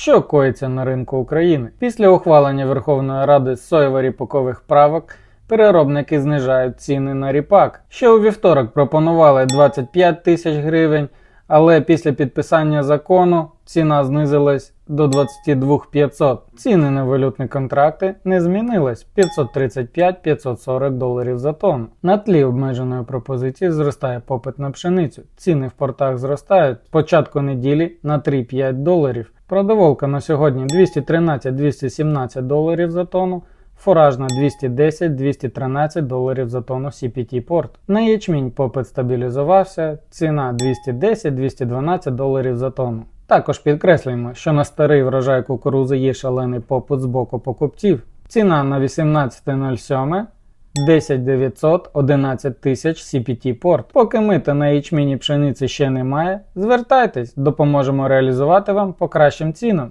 Що коїться на ринку України? Після ухвалення Верховної Ради соєво-ріпакових правок переробники знижають ціни на ріпак. Ще у вівторок пропонували 25 тисяч гривень, але після підписання закону ціна знизилась до 22 500. Ціни на валютні контракти не змінились 535-540 доларів за тонну. На тлі обмеженої пропозиції зростає попит на пшеницю. Ціни в портах зростають з початку неділі на 3-5 доларів. Продоволка на сьогодні 213-217 доларів за тонну. Фуражна 210-213 доларів за тонну CPT порт. На ячмінь попит стабілізувався, ціна 210-212 доларів за тонну. Також підкреслюємо, що на старий врожай кукурузи є шалений попит з боку покупців. Ціна на 18.07 10 900 11 тисяч CPT порт. Поки мита на ячміні пшениці ще немає, звертайтесь, допоможемо реалізувати вам по кращим цінам.